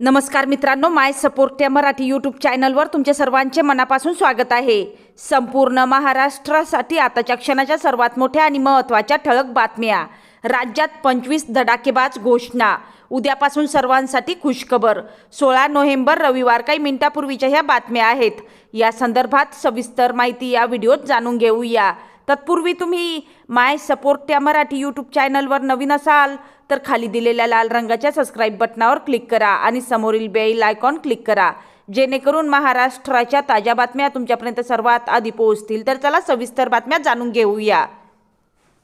नमस्कार मित्रांनो माय सपोर्ट या मराठी यूट्यूब चॅनलवर तुमच्या सर्वांचे मनापासून स्वागत आहे. संपूर्ण महाराष्ट्रासाठी आताच्या क्षणाच्या सर्वात मोठ्या आणि महत्त्वाच्या ठळक बातम्या. राज्यात पंचवीस धडाकेबाज घोषणा. उद्यापासून सर्वांसाठी खुशखबर. सोळा नोव्हेंबर रविवार काही मिनिटापूर्वीच्या ह्या बातम्या आहेत. या संदर्भात सविस्तर माहिती या व्हिडिओत जाणून घेऊया. तत्पूर्वी तुम्ही माय सपोर्ट या मराठी यूट्यूब चॅनलवर नवीन असाल तर खाली दिलेल्या लाल रंगाच्या सबस्क्राईब बटनावर क्लिक करा आणि समोरील बेल आयकॉन क्लिक करा. जेणेकरून महाराष्ट्राच्या ताज्या बातम्या तुमच्यापर्यंत सर्वात आधी पोहोचतील. तर चला सविस्तर बातम्या जाणून घेऊया.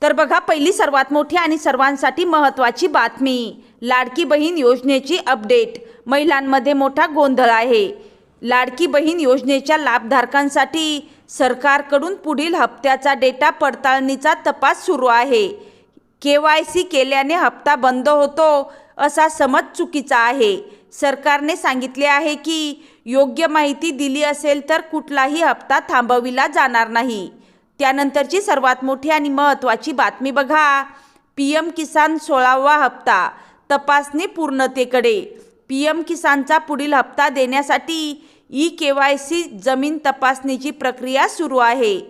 तर बघा पहिली सर्वात मोठी आणि सर्वांसाठी महत्त्वाची बातमी लाडकी बहीण योजनेची अपडेट महिलांमध्ये मोठा गोंधळ आहे. लाडकी बहीण योजनेच्या लाभधारकांसाठी सरकारकडून पुढील हप्त्याचा डेटा पडताळणीचा तपास सुरू आहे. के वाय सी केल्याने हप्ता बंद होतो असा समज चुकीचा आहे. सरकारने सांगितले आहे की योग्य माहिती दिली असेल तर कुठलाही हप्ता थांबविला जाणार नाही. त्यानंतरची सर्वात मोठी आणि महत्त्वाची बातमी बघा. पी एम किसान सोळावा हप्ता तपासणी पूर्णतेकडे. पी एम किसानचा पुढील हप्ता देण्यासाठी ई के वाय सी जमीन तपासणीची प्रक्रिया सुरू आहे.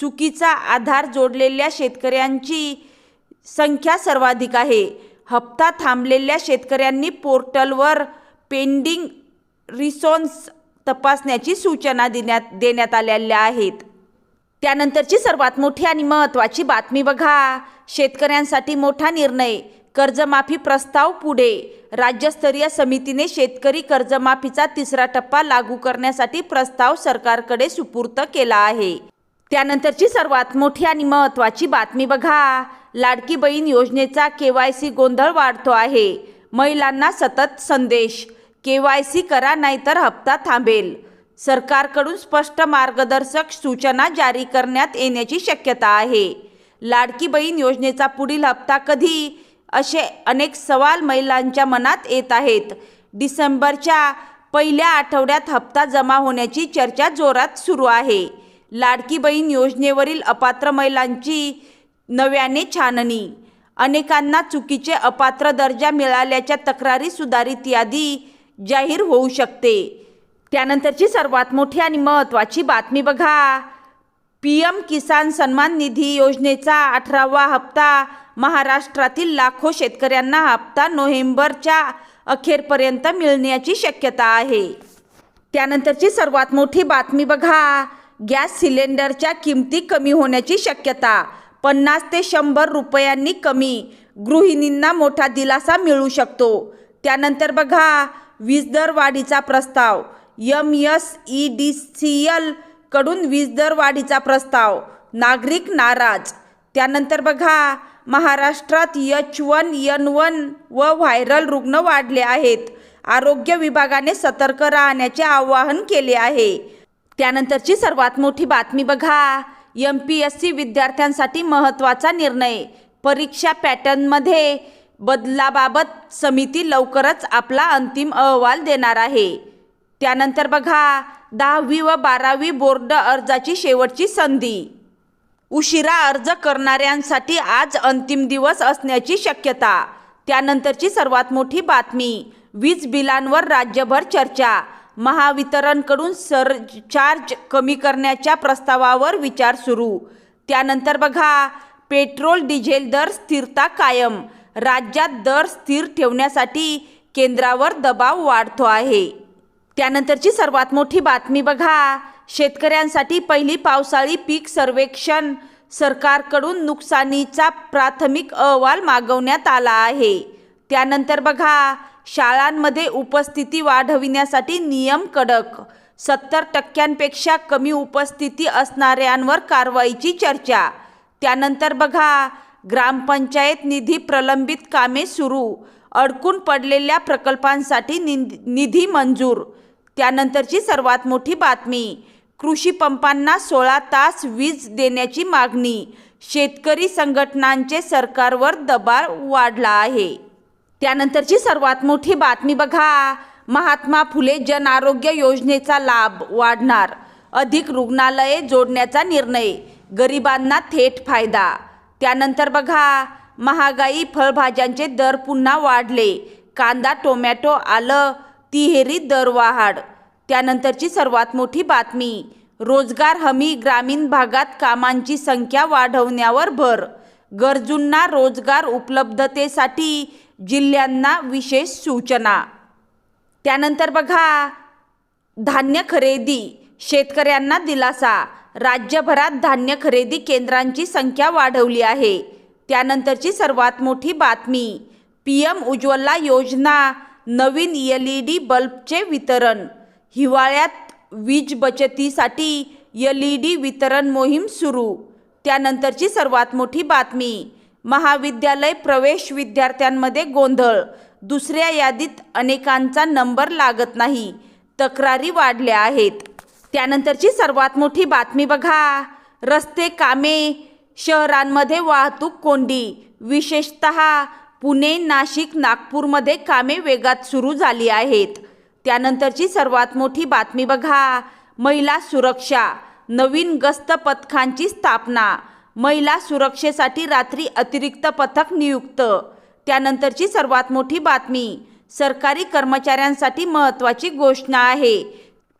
चुकीचा आधार जोडलेल्या शेतकऱ्यांची संख्या सर्वाधिक आहे. हप्ता थांबलेल्या शेतकऱ्यांनी पोर्टलवर पेंडिंग रिसोन्स तपासण्याची सूचना देण्यात देण्यात आलेल्या आहेत. त्यानंतरची सर्वात मोठी आणि महत्त्वाची बातमी बघा. शेतकऱ्यांसाठी मोठा निर्णय. कर्जमाफी प्रस्ताव पुढे. राज्यस्तरीय समितीने शेतकरी कर्जमाफीचा तिसरा टप्पा लागू करण्यासाठी प्रस्ताव सरकारकडे सुपूर्त केला आहे. त्यानंतरची सर्वात मोठी आणि महत्त्वाची बातमी बघा. लाडकी बहीण योजनेचा के वाय सी गोंधळ वाढतो आहे. महिलांना सतत संदेश. के वाय सी करा नाहीतर हप्ता थांबेल. सरकारकडून स्पष्ट मार्गदर्शक सूचना जारी करण्यात येण्याची शक्यता आहे. लाडकी बहीण योजनेचा पुढील हप्ता कधी? असे अनेक सवाल महिलांच्या मनात येत आहेत. डिसेंबरच्या पहिल्या आठवड्यात हप्ता जमा होण्याची चर्चा जोरात सुरू आहे. लाडकी बहीण योजनेवरील अपात्र महिलांची नव्याने छाननी. अनेकांना चुकीचे अपात्र दर्जा मिळाल्याच्या तक्रारी सुधारित यादी जाहीर होऊ शकते. त्यानंतरची सर्वात मोठी आणि महत्त्वाची बातमी बघा. पी एम किसान सन्मान निधी योजनेचा अठरावा हप्ता महाराष्ट्रातील लाखो शेतकऱ्यांना हप्ता नोव्हेंबरच्या अखेरपर्यंत मिळण्याची शक्यता आहे. त्यानंतरची सर्वात मोठी बातमी बघा. गॅस सिलेंडरच्या किमती कमी होण्याची शक्यता. पन्नास ते शंभर रुपयांनी कमी. गृहिणींना मोठा दिलासा मिळू शकतो. त्यानंतर बघा वीज दर वाढीचा प्रस्ताव. M S E D C एलकडून वीज दर वाढीचा प्रस्ताव. नागरिक नाराज. त्यानंतर बघा महाराष्ट्रात एच वन यन वन व व्हायरल रुग्ण वाढले आहेत. आरोग्य विभागाने सतर्क राहण्याचे आवाहन केले आहे. त्यानंतरची सर्वात मोठी बातमी बघा. एम पी एस सी विद्यार्थ्यांसाठी महत्त्वाचा निर्णय. परीक्षा पॅटर्नमध्ये बदलाबाबत समिती लवकरच आपला अंतिम अहवाल देणार आहे. त्यानंतर बघा दहावी व बारावी बोर्ड अर्जाची शेवटची संधी. उशिरा अर्ज करणाऱ्यांसाठी आज अंतिम दिवस असण्याची शक्यता. त्यानंतरची सर्वात मोठी बातमी वीज बिलांवर राज्यभर चर्चा. महावितरणकडून सर चार्ज कमी करण्याच्या प्रस्तावावर विचार सुरू. त्यानंतर बघा पेट्रोल डिझेल दर स्थिरता कायम. राज्यात दर स्थिर ठेवण्यासाठी केंद्रावर दबाव वाढतो आहे. त्यानंतरची सर्वात मोठी बातमी बघा शेतकऱ्यांसाठी पहिली पावसाळी पीक सर्वेक्षण सरकारकडून नुकसानीचा प्राथमिक अहवाल मागवण्यात आला आहे. त्यानंतर बघा शाळांमध्ये उपस्थिती वाढविण्यासाठी नियम कडक. सत्तर टक्क्यांपेक्षा कमी उपस्थिती असणाऱ्यांवर कारवाईची चर्चा. त्यानंतर बघा ग्रामपंचायत निधी प्रलंबित कामे सुरू. अडकून पडलेल्या प्रकल्पांसाठी निधी मंजूर. त्यानंतरची सर्वात मोठी बातमी. कृषी पंपांना सोळा तास वीज देण्याची मागणी. शेतकरी संघटनांचे सरकारवर दबाव वाढला आहे. त्यानंतरची सर्वात मोठी बातमी बघा. महात्मा फुले जन आरोग्य योजनेचा लाभ वाढणार. अधिक रुग्णालये जोडण्याचा निर्णय. गरिबांना थेट फायदा. त्यानंतर बघा. महागाई फळभाज्यांचे दर पुन्हा वाढले. कांदा टोमॅटो आलं. तिहेरी दरवाढ. त्यानंतरची सर्वात मोठी बातमी रोजगार हमी ग्रामीण भागात कामांची संख्या वाढवण्यावर भर गरजूंना रोजगार उपलब्धतेसाठी जिल्ह्यांना विशेष सूचना. त्यानंतर बघा धान्य खरेदी शेतकऱ्यांना दिलासा राज्यभरात धान्य खरेदी केंद्रांची संख्या वाढवली आहे. त्यानंतरची सर्वात मोठी बातमी पी एम उज्ज्वला योजना नवीन एल ई डी बल्बचे वितरण. हिवाळ्यात वीज बचतीसाठी एल ई डी वितरण मोहीम सुरू. त्यानंतरची सर्वात मोठी बातमी महाविद्यालय प्रवेश विद्यार्थ्यांमध्ये गोंधळ. दुसऱ्या यादीत अनेकांचा नंबर लागत नाही तक्रारी वाढल्या आहेत. त्यानंतरची सर्वात मोठी बातमी बघा. रस्ते कामे शहरांमध्ये वाहतूक कोंडी विशेषत पुणे नाशिक नागपूरमध्ये कामे वेगात सुरू झाली आहेत. त्यानंतरची सर्वात मोठी बातमी बघा. महिला सुरक्षा नवीन गस्त पथकांची स्थापना महिला सुरक्षेसाठी रात्री अतिरिक्त पथक नियुक्त. त्यानंतरची सर्वात मोठी बातमी सरकारी कर्मचाऱ्यांसाठी महत्त्वाची घोषणा आहे.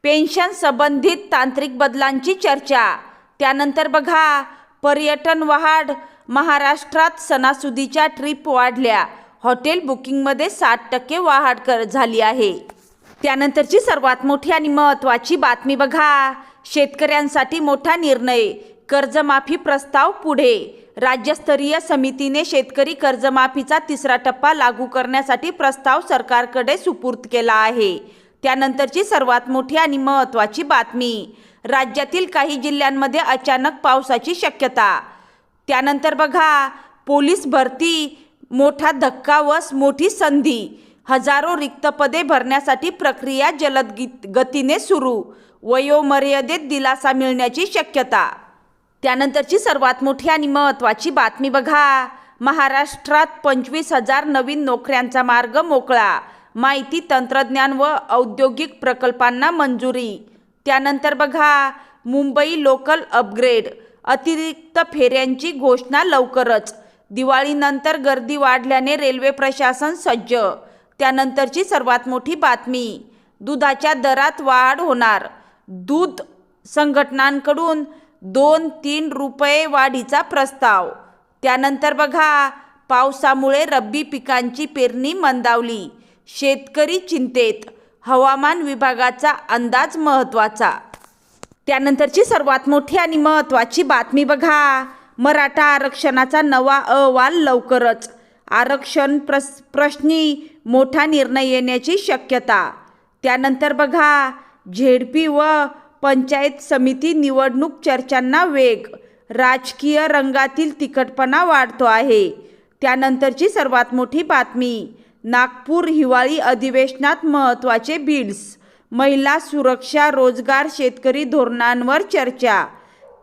पेन्शन संबंधित तांत्रिक बदलांची चर्चा. त्यानंतर बघा पर्यटन वाढ महाराष्ट्रात सणासुदीच्या ट्रिप वाढल्या. हॉटेल बुकिंगमध्ये साठ टक्के वाढ कर झाली आहे. त्यानंतरची सर्वात मोठी आणि महत्त्वाची बातमी बघा. शेतकऱ्यांसाठी मोठा निर्णय. कर्जमाफी प्रस्ताव पुढे. राज्यस्तरीय समितीने शेतकरी कर्जमाफीचा तिसरा टप्पा लागू करण्यासाठी प्रस्ताव सरकारकडे सुपूर्द केला आहे. त्यानंतरची सर्वात मोठी आणि महत्त्वाची बातमी. राज्यातील काही जिल्ह्यांमध्ये अचानक पावसाची शक्यता. त्यानंतर बघा पोलीस भरती मोठा धक्का व मोठी संधी. हजारो रिक्त पदे भरण्यासाठी प्रक्रिया जलद गतीने सुरू. वयोमर्यादेत दिलासा मिळण्याची शक्यता. त्यानंतरची सर्वात मोठी आणि महत्त्वाची बातमी बघा. महाराष्ट्रात पंचवीस हजार नवीन नोकऱ्यांचा मार्ग मोकळा. माहिती तंत्रज्ञान व औद्योगिक प्रकल्पांना मंजुरी. त्यानंतर बघा मुंबई लोकल अपग्रेड. अतिरिक्त फेऱ्यांची घोषणा लवकरच. दिवाळीनंतर गर्दी वाढल्याने रेल्वे प्रशासन सज्ज. त्यानंतरची सर्वात मोठी बातमी दुधाच्या दरात वाढ होणार. दूध संघटनांकडून दोन तीन रुपये वाढीचा प्रस्ताव. त्यानंतर बघा पावसामुळे रब्बी पिकांची पेरणी मंदावली. शेतकरी चिंतेत हवामान विभागाचा अंदाज महत्त्वाचा. त्यानंतरची सर्वात मोठी आणि महत्त्वाची बातमी बघा मराठा आरक्षणाचा नवा अहवाल लवकरच. आरक्षण प्रस प्रश्नी मोठा निर्णय येण्याची शक्यता. त्यानंतर बघा झेडपी व पंचायत समिती निवडणूक चर्चांना वेग राजकीय रंगातील तिखटपणा वाढतो आहे. त्यानंतरची सर्वात मोठी बातमी नागपूर हिवाळी अधिवेशनात महत्त्वाचे बिल्स महिला सुरक्षा रोजगार शेतकरी धोरणांवर चर्चा.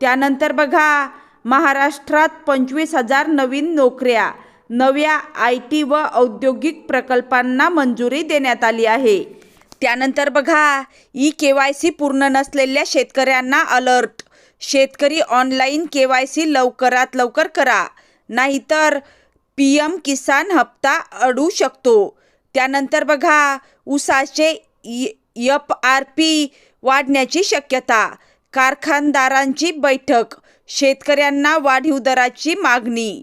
त्यानंतर बघा महाराष्ट्रात पंचवीस हजार नवीन नोकऱ्या नव्या आय टी व औद्योगिक प्रकल्पांना मंजुरी देण्यात आली आहे. त्यानंतर बघा ई के वाय सी पूर्ण नसलेल्या शेतकऱ्यांना अलर्ट. शेतकरी ऑनलाईन के वाय सी लवकरात लवकर करा नाहीतर पी एम किसान हप्ता अडू शकतो. त्यानंतर बघा ऊसाचे यप आर पी वाढण्याची शक्यता कारखानदारांची बैठक शेतकऱ्यांना वाढीव दराची मागणी.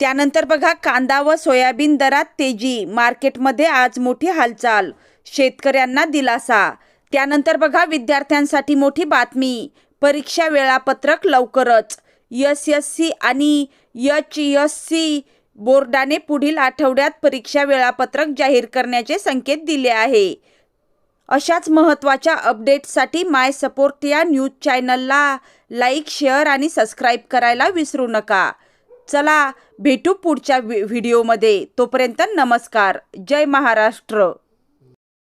त्यानंतर बघा कांदा व सोयाबीन दरात तेजी. मार्केटमध्ये आज मोठी हालचाल. शेतकऱ्यांना दिलासा. त्यानंतर बघा विद्यार्थ्यांसाठी मोठी बातमी. परीक्षा वेळापत्रक लवकरच. एस एस सी आणि एच एस सी बोर्डाने पुढील आठवड्यात परीक्षा वेळापत्रक जाहीर करण्याचे संकेत दिले आहे. अशाच महत्त्वाच्या अपडेट्ससाठी माय सपोर्ट या न्यूज चॅनलला लाईक शेअर आणि सबस्क्राईब करायला विसरू नका. चला भेटू पुढच्या व्हि व्हिडिओमध्ये. तोपर्यंत नमस्कार. जय महाराष्ट्र.